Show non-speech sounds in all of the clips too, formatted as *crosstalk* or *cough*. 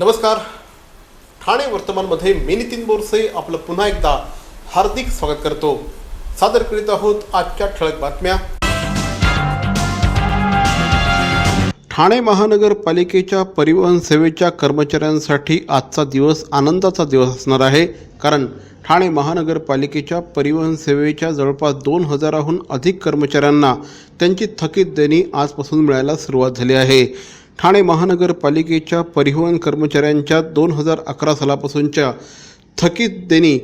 नमस्कार. ठाणे वर्तमानमध्ये मी नितीन बोरसे आपलं पुन्हा एकदा हार्दिक स्वागत करतो. सादर करीत आहोत आजच्या ठळक बातम्या. ठाणे महानगरपालिकेच्या परिवहन सेवेच्या कर्मचाऱ्यांसाठी आजचा दिवस आनंदाचा दिवस असणार आहे. कारण ठाणे महानगरपालिकेच्या परिवहन सेवेच्या जवळपास दोन हजाराहून अधिक कर्मचाऱ्यांना त्यांची थकीत देणी आजपासून मिळायला सुरुवात झाली आहे. ठाणे महानगरपालिकेच्या परिवहन कर्मचाऱ्यांच्या दोन हजार अकरा सालापासूनच्या थकीत देणी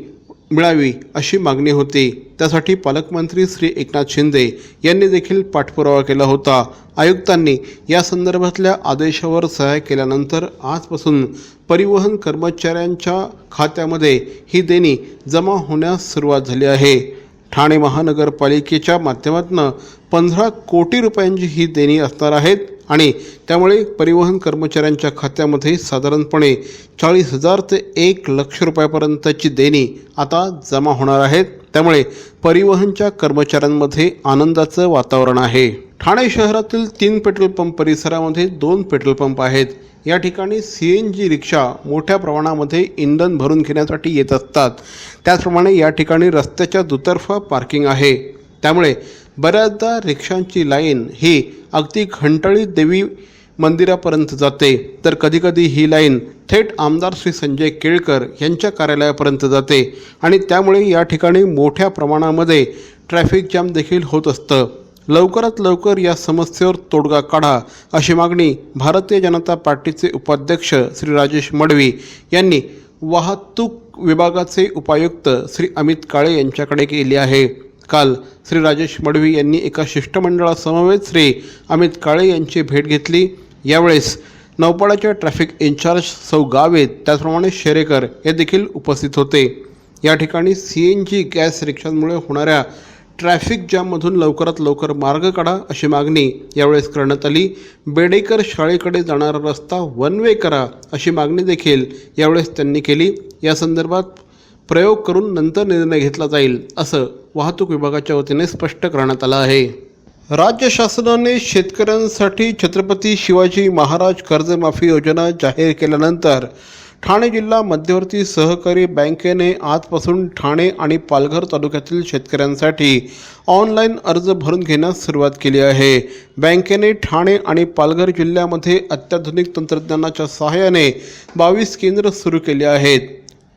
मिळावी अशी मागणी होती. त्यासाठी पालकमंत्री श्री एकनाथ शिंदे यांनी देखील पाठपुरावा केला होता. आयुक्तांनी या संदर्भातल्या आदेशावर सहाय्य केल्यानंतर आजपासून परिवहन कर्मचाऱ्यांच्या खात्यामध्ये ही देणी जमा होण्यास सुरुवात झाली आहे. ठाणे महानगरपालिकेच्या माध्यमातून पंधरा कोटी रुपयांची ही देणी असणार आहेत. आणि त्यामुळे परिवहन कर्मचाऱ्यांच्या खात्यामध्ये साधारणपणे चाळीस हजार ते एक लक्ष रुपयापर्यंतची देणी आता जमा होणार आहेत. त्यामुळे परिवहनच्या कर्मचाऱ्यांमध्ये आनंदाचं वातावरण आहे. ठाणे शहरातील तीन पेट्रोल पंप परिसरामध्ये दोन पेट्रोल पंप आहेत. या ठिकाणी सी एन जी रिक्षा मोठ्या प्रमाणामध्ये इंधन भरून घेण्यासाठी येत असतात. त्याचप्रमाणे या ठिकाणी रस्त्याच्या दुतर्फा पार्किंग आहे. त्यामुळे बऱ्याचदा रिक्षांची लाईन ही अगदी घंटाळी देवी मंदिरापर्यंत जाते. तर कधीकधी ही लाईन थेट आमदार श्री संजय केळकर यांच्या कार्यालयापर्यंत जाते आणि त्यामुळे या ठिकाणी मोठ्या प्रमाणामध्ये ट्रॅफिक जाम देखील होत असतं. लवकरात लवकर या समस्येवर तोडगा काढा अशी मागणी भारतीय जनता पार्टीचे उपाध्यक्ष श्री राजेश मडवी यांनी वाहतूक विभागाचे उपायुक्त श्री अमित काळे यांच्याकडे केली आहे. काल श्री राजेश मडवी यांनी एका शिष्टमंडळासमवेत श्री अमित काळे यांची भेट घेतली. यावेळेस नौपाडाच्या ट्रॅफिक इन्चार्ज सौ गावेत त्याचप्रमाणे शेरेकर हे देखील उपस्थित होते. या ठिकाणी सी एन जी गॅस रिक्षांमुळे होणाऱ्या ट्रॅफिक जाममधून लवकरात लवकर मार्ग काढा अशी मागणी यावेळेस करण्यात आली. बेडेकर शाळेकडे जाणारा रस्ता वन वे करा अशी मागणी देखील यावेळेस त्यांनी केली. या संदर्भात प्रयोग करून नंतर निर्णय घेतला जाईल असं वाहतूक विभागाच्या वतीने स्पष्ट करण्यात आलं आहे. राज्य शासनाने शेतकऱ्यांसाठी छत्रपती शिवाजी महाराज कर्जमाफी योजना जाहीर केल्यानंतर ठाणे जिल्हा मध्यवर्ती सहकारी बँकेने आजपासून ठाणे आणि पालघर तालुक्यातील शेतकऱ्यांसाठी ऑनलाईन अर्ज भरून घेण्यास सुरुवात केली आहे. बँकेने ठाणे आणि पालघर जिल्ह्यामध्ये अत्याधुनिक तंत्रज्ञानाच्या सहाय्याने बावीस केंद्र सुरू केली आहेत.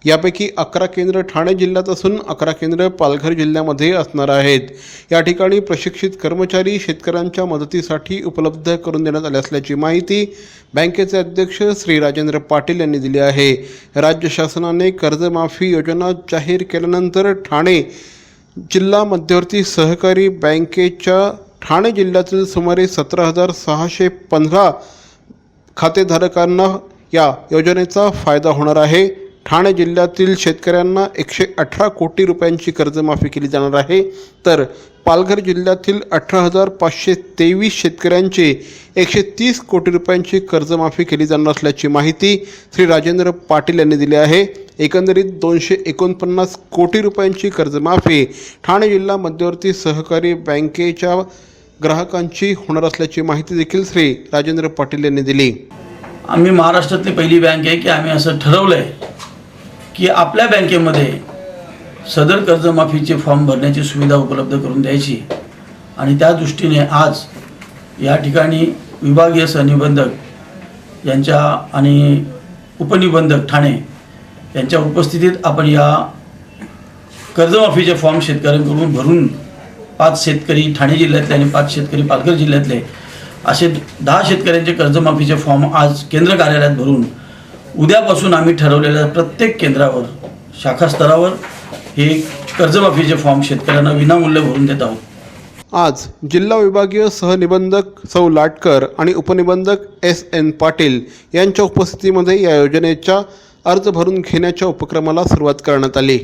यापैकी अकरा केंद्र ठाणे जिल्ह्यात असून अकरा केंद्र पालघर जिल्ह्यामध्ये असणार आहेत. या ठिकाणी प्रशिक्षित कर्मचारी शेतकऱ्यांच्या मदतीसाठी उपलब्ध करून देण्यात आले असल्याची माहिती बँकेचे अध्यक्ष श्री राजेंद्र पाटील यांनी दिली आहे. राज्य शासनाने कर्जमाफी योजना जाहीर केल्यानंतर ठाणे जिल्हा मध्यवर्ती सहकारी बँकेच्या ठाणे जिल्ह्यातील सुमारे सतरा हजार सहाशे पंधरा खातेधारकांना या योजनेचा फायदा होणार आहे. ठाणे जिल्ह्यातील शेतकऱ्यांना एकशे अठरा कोटी रुपयांची कर्जमाफी केली जाणार आहे. तर पालघर जिल्ह्यातील अठरा हजार पाचशे तेवीस शेतकऱ्यांचे एकशे तीस कोटी रुपयांची कर्जमाफी केली जाणार असल्याची माहिती श्री राजेंद्र पाटील यांनी दिली आहे. एकंदरीत दोनशे एकोणपन्नास कोटी रुपयांची कर्जमाफी ठाणे जिल्हा मध्यवर्ती सहकारी बँकेच्या ग्राहकांची होणार असल्याची माहिती देखील श्री राजेंद्र पाटील यांनी दिली. आम्ही महाराष्ट्रातली पहिली बँक आहे की आम्ही असं ठरवलं आहे की आपल्या बँकेमध्ये सदर कर्जमाफीचे फॉर्म भरण्याची सुविधा उपलब्ध करून द्यायची. आणि त्या दृष्टीने आज या ठिकाणी विभागीय सहनिबंधक यांच्या आणि उपनिबंधक ठाणे यांच्या उपस्थितीत आपण या कर्जमाफीचे फॉर्म शेतकऱ्यांकडून भरून पाच शेतकरी ठाणे जिल्ह्यातले आणि पाच शेतकरी पालघर जिल्ह्यातले असे दहा शेतकऱ्यांचे कर्जमाफीचे फॉर्म आज केंद्र कार्यालयात भरून उद्यापासून आम्ही ठरवलेल्या प्रत्येक केंद्रावर शाखा स्तरावर हे कर्जमाफीचे फॉर्म शेतकऱ्यांना विनामूल्य भरून देत आहोत. आज जिल्हा विभागीय सहनिबंधक सौ लाटकर आणि उपनिबंधक एस एन पाटील यांच्या उपस्थितीमध्ये या योजनेच्या अर्ज भरून घेण्याच्या उपक्रमाला सुरुवात करण्यात आली.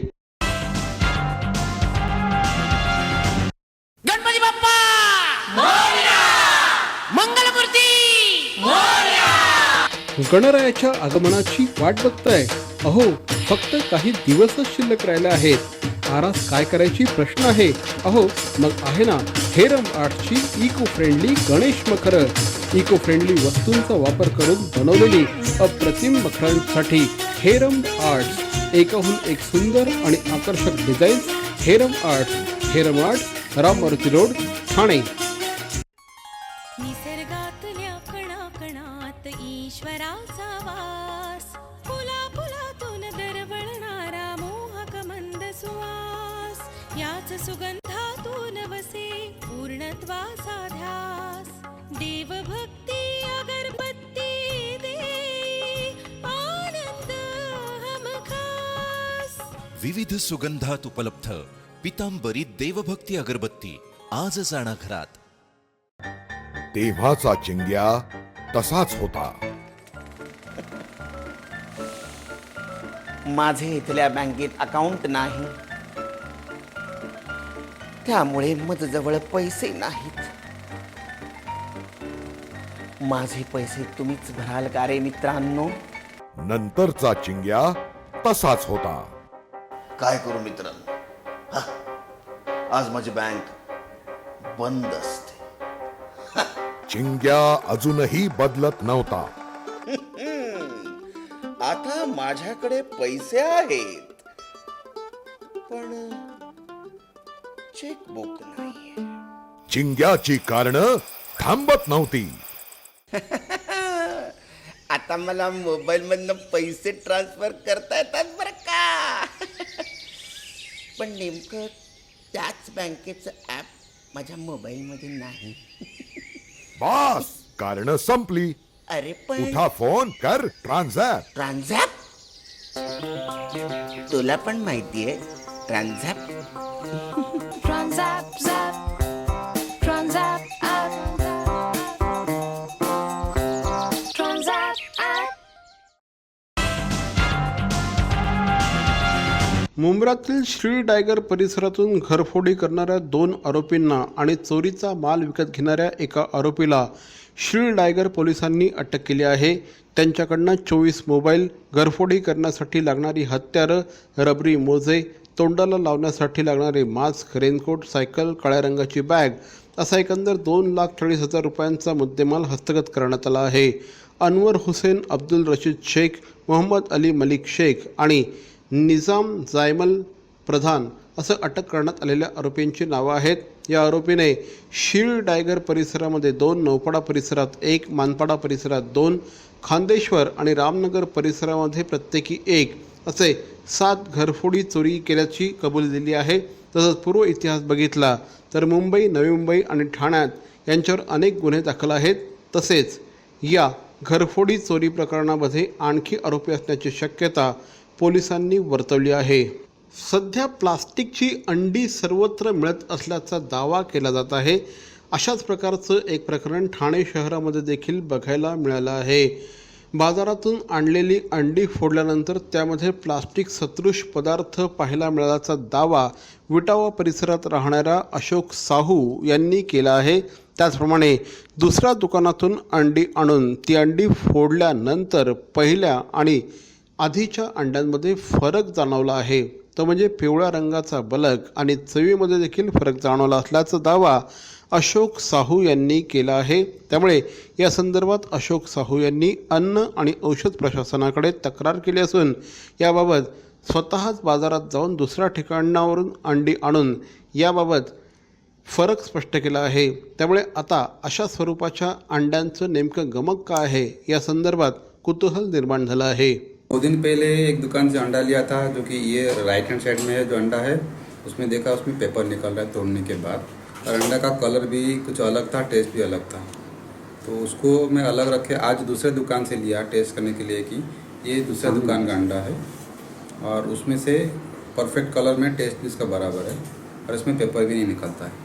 गणरायाच्या आगमनाची वाट बघताय. अहो फक्त काही दिवसच शिल्लक राहिले आहेत. आरास काय करायची प्रश्न आहे? अहो मग आहे ना हेरम आर्टची इको फ्रेंडली गणेश मखर. इको फ्रेंडली वस्तूंचा वापर करून बनवलेली अप्रतिम मखरांसाठी हेरम आर्ट्स एकाहून एक सुंदर आणि आकर्षक design Heram arts Heram arts Ram road Thane. याच सुगंधातून वसे पूर्णत्वाचा ध्यास देवभक्ती अगरबत्ती दे आनंद हमखास विविध सुगंधात उपलब्ध पितांबरी देवभक्ती अगरबत्ती आजच आणा घरात. तेव्हाचा चिंग्या तसाच होता. माझे इथल्या बँकेत अकाउंट नाही. त्यामुळे माझ्याजवळ पैसे नाहीत. माझे पैसे तुम्हीच भराल का रे मित्रांनो? नंतरचा चिंग्या तसाच होता. काय करू मित्रांनो? हा, आज माझी बँक बंद असते. चिंग्या अजूनही बदलत नव्हता. *laughs* आता माझ्याकडे पैसे आहेत. पण चेकबुक नाही चिंग्याची कारण थांबत नव्हती. *laughs* आता मला मोबाईल मधनं पैसे ट्रान्सफर करता येतात बरं का? *laughs* पण नेमकं त्याच बँकेचं ॲप माझ्या मोबाईलमध्ये नाही. *laughs* बास कारण संपली. अरे पण उठा फोन कर ट्रान्झॅक्ट ट्रान्झॅप? तुला पण माहितीये ट्रान्झॅप? मुंब्रातील श्री डायगर परिसरातून घरफोडी करणाऱ्या दोन आरोपींना आणि चोरीचा माल विकत घेणाऱ्या एका आरोपीला श्री डायगर पोलिसांनी अटक केली आहे. त्यांच्याकडनं चोवीस मोबाईल घरफोडी करण्यासाठी लागणारी हत्यारं रबरी मोजे तोंडाला लावण्यासाठी लागणारे मास्क रेनकोट सायकल काळ्या रंगाची बॅग असा एकंदर दोन लाख चाळीस हजार रुपयांचा मुद्देमाल हस्तगत करण्यात आला आहे. अनवर हुसेन अब्दुल रशीद शेख मोहम्मद अली मलिक शेख आणि निजाम जायमल प्रधान असं अटक करण्यात आलेल्या आरोपींची नावं आहेत. या आरोपीने शीळ डायगर परिसरामध्ये दोन नौपाडा परिसरात एक मानपाडा परिसरात दोन खांदेश्वर आणि रामनगर परिसरामध्ये प्रत्येकी एक असे सात घरफोडी चोरी केल्याची कबुली दिली आहे. तसंच पूर्व इतिहास बघितला तर मुंबई नवी मुंबई आणि ठाण्यात यांच्यावर अनेक गुन्हे दाखल आहेत. तसेच या घरफोडी चोरी प्रकरणामध्ये आणखी आरोपी असण्याची शक्यता पोलिसांनी वर्तवली आहे. सध्या प्लास्टिकची अंडी सर्वत्र मिळत असल्याचा दावा केला जात आहे. अशाच प्रकारचं एक प्रकरण ठाणे शहरामध्ये देखील बघायला मिळालं आहे. बाजारातून आणलेली अंडी फोडल्यानंतर त्यामध्ये प्लास्टिक सदृश पदार्थ पाहायला मिळाल्याचा दावा विटावा परिसरात राहणाऱ्या अशोक साहू यांनी केला आहे. त्याचप्रमाणे दुसऱ्या दुकानातून अंडी आणून ती अंडी फोडल्यानंतर पहिल्या आणि आधीच्या अंड्यांमध्ये फरक जाणवला आहे. तो म्हणजे पिवळ्या रंगाचा बलक आणि चवीमध्ये देखील फरक जाणवला असल्याचा दावा अशोक साहू यांनी केला आहे. त्यामुळे या संदर्भात अशोक साहू यांनी अन्न आणि औषध प्रशासनाकडे तक्रार केली असून याबाबत स्वतःच बाजारात जाऊन दुसऱ्या ठिकाणावरून अंडी आणून याबाबत फरक स्पष्ट केला आहे. त्यामुळे आता अशा स्वरूपाच्या अंड्यांचं नेमकं गमक काय आहे? या संदर्भात कुतूहल निर्माण झालं आहे. दो दिन पहले एक दुकान से अंडा लिया था जो कि ये राइट हैंड साइड में है जो अंडा है उसमें देखा उसमें पेपर निकल रहा है तोड़ने के बाद। और अंडा का कलर भी कुछ अलग था टेस्ट भी अलग था। तो उसको मैं अलग रखे आज दूसरे दुकान से लिया टेस्ट करने के लिए कि ये दूसरे दुकान का अंडा है। और उसमें से परफेक्ट कलर में टेस्ट भी इसका बराबर है और इसमें पेपर भी नहीं निकलता है।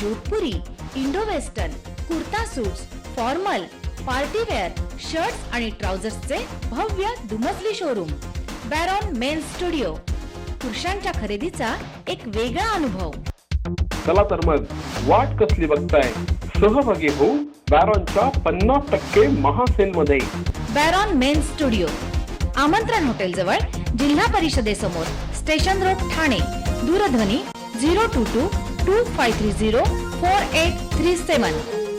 Jodhpuri Indo western kurta suits formal partywear shirts आणि ट्राउझर्सचे भव्य दुमजली शोरूम बॅरॉन मेन्स स्टुडिओ पुरुषांच्या खरेदीचा एक वेगळा अनुभव. चला तर मग वाट कसली बघताय? सहभागी हो बॅरॉनच्या पन्नास टक्के महासेल मध्ये बॅरॉन मेन स्टुडिओ आमंत्रण हॉटेल जवळ जिल्हा परिषदेसमोर स्टेशन रोड ठाणे दूरध्वनी zero two two two five three zero four eight three seven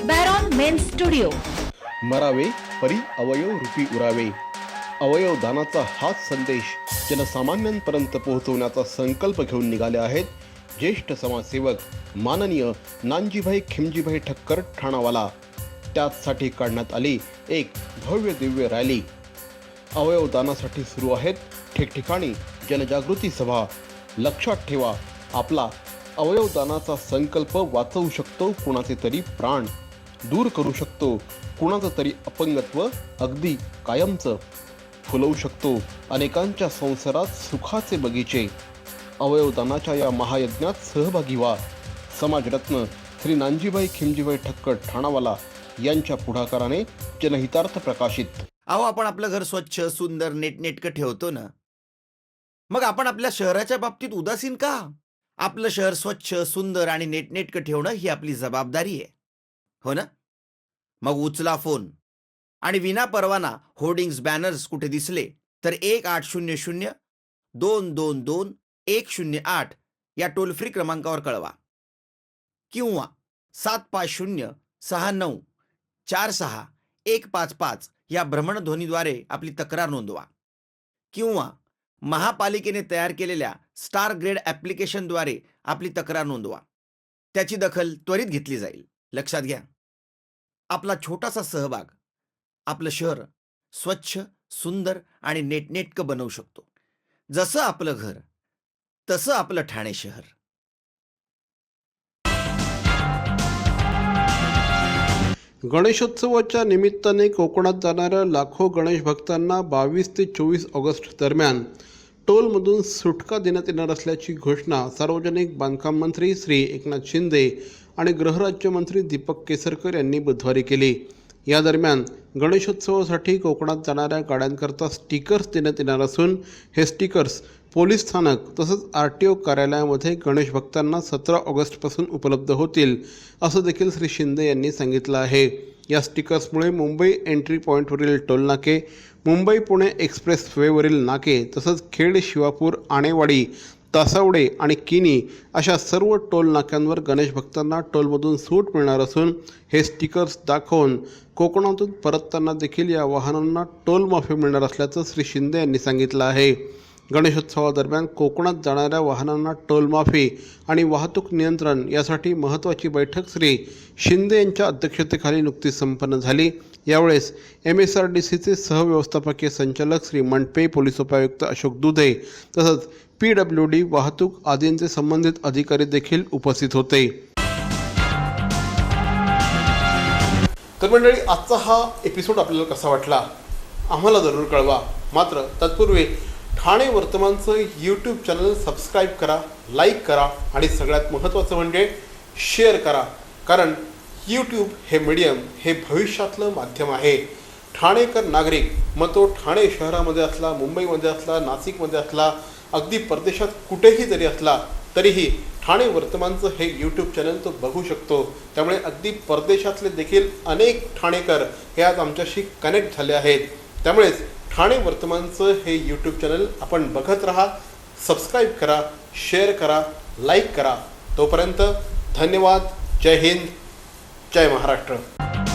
Baron men studio मरावे परी अवयव रूपी उरावे. अवयव दानाचा हाच संदेश जनसामान्यांपर्यंत पोहोचवण्याचा संकल्प घेऊन निघाले आहेत ज्येष्ठ समाजसेवक माननीय नानजीभाई खिमजीभाई ठक्कर ठाणावाला. त्याचसाठी काढण्यात आली एक भव्य दिव्य रॅली. अवयवदानासाठी सुरू आहेत ठिकठिकाणी जनजागृती सभा. लक्षात ठेवा आपला अवयवदानाचा संकल्प वाचवू शकतो कुणाचे तरी प्राण दूर करू शकतो कुणाचं तरी अपंगत्व अगदी कायमचं फुलवू शकतो. अनेकांच्या संसारात सुखाचे बगीचे. अवयवदानाच्या या महायज्ञात सहभागी व्हा. समाजरत्न श्री नानजीबाई खिमजीबाई ठक्कर ठाणावाला यांच्या पुढाकाराने जनहितार्थ प्रकाशित. अहो आपण आपलं घर स्वच्छ सुंदर नेटनेटकं ठेवतो ना. मग आपण आपल्या शहराच्या बाबतीत उदासीन का? आपलं शहर स्वच्छ सुंदर आणि नेटनेटकं ठेवणं ही आपली जबाबदारी आहे. हो ना? मग उचला फोन. आणि विना परवाना होर्डिंग्स बॅनर्स कुठे दिसले तर एक आठ शून्य शून्य दोन दोन दोन एक शून्य आठ या टोल फ्री क्रमांकावर कळवा. किंवा सात पाच शून्य सहा नऊ चार सहा एक पाच पाच या भ्रमणध्वनीद्वारे आपली तक्रार नोंदवा. किंवा महापालिकेने तयार केलेल्या स्टार ग्रेड ॲप्लिकेशनद्वारे आपली तक्रार नोंदवा. त्याची दखल त्वरित घेतली जाईल. लक्षात घ्या. आपला छोटासा सहभाग आपलं शहर स्वच्छ सुंदर आणि नेटनेटकं बनवू शकतो. जसं आपलं घर तसं आपलं ठाणे शहर. गणेशोत्सवाच्या निमित्ताने कोकणात जाणाऱ्या लाखो गणेश भक्तांना बावीस ते चोवीस ऑगस्ट दरम्यान टोलमधून सुटका देण्यात येणार असल्याची घोषणा सार्वजनिक बांधकाम मंत्री श्री एकनाथ शिंदे आणि गृहराज्यमंत्री दीपक केसरकर यांनी बुधवारी केली. या दरम्यान गणेशोत्सवासाठी कोकणात जाणाऱ्या गाड्यांकरता स्टिकर्स देण्यात येणार असून हे स्टिकर्स पोलीस स्थानक तसंच आर टी ओ कार्यालयामध्ये गणेश भक्तांना सतरा ऑगस्टपासून उपलब्ध होतील असं देखील श्री शिंदे यांनी सांगितलं आहे. या स्टिकर्समुळे मुंबई एंट्री पॉईंटवरील टोलनाके मुंबई पुणे एक्सप्रेस वेवरील नाके तसंच खेड शिवापूर आणेवाडी तासावडे आणि किनी अशा सर्व टोल नाक्यांवर गणेश भक्तांना टोलमधून सूट मिळणार असून हे स्टिकर्स दाखवून कोकणातून परतताना देखील या वाहनांना टोल माफी मिळणार असल्याचं श्री शिंदे यांनी सांगितलं आहे. गणेशोत्सवादरम्यान कोकणात जाणाऱ्या वाहनांना टोलमाफी आणि वाहतूक नियंत्रण यासाठी महत्त्वाची बैठक श्री शिंदे यांच्या अध्यक्षतेखाली नुकतीच संपन्न झाली. यावेळेस एम एस आर डी सीचे सहव्यवस्थापकीय संचालक श्री मंडपे पोलीस उपायुक्त अशोक दुधे तसंच पी डब्ल्यू डी वाहतूक आदींचे संबंधित अधिकारी देखील उपस्थित होते. तर मंडळी आजचा हा एपिसोड आपल्याला कसा वाटला? आम्हाला जरूर कळवा. मात्र तत्पूर्वी ठाणे वर्तमानचं यूट्यूब चॅनल सबस्क्राईब करा लाईक करा आणि सगळ्यात महत्त्वाचं म्हणजे शेअर करा. कारण यूट्यूब हे मीडियम हे भविष्यातलं माध्यम आहे. ठाणेकर नागरिक मग तो ठाणे शहरामध्ये असला मुंबईमध्ये असला नाशिकमध्ये असला अगदी परदेशात कुठेही जरी असला तरीही ठाणे वर्तमानचं हे यूट्यूब चॅनल तो बघू शकतो. त्यामुळे अगदी परदेशातले देखील अनेक ठाणेकर हे आज आमच्याशी कनेक्ट झाले आहेत. त्यामुळेच ठाणे वर्तमानचं हे यूट्यूब चॅनल आपण बघत राहा सबस्क्राईब करा शेअर करा लाईक करा. तोपर्यंत धन्यवाद. जय हिंद. जय महाराष्ट्र.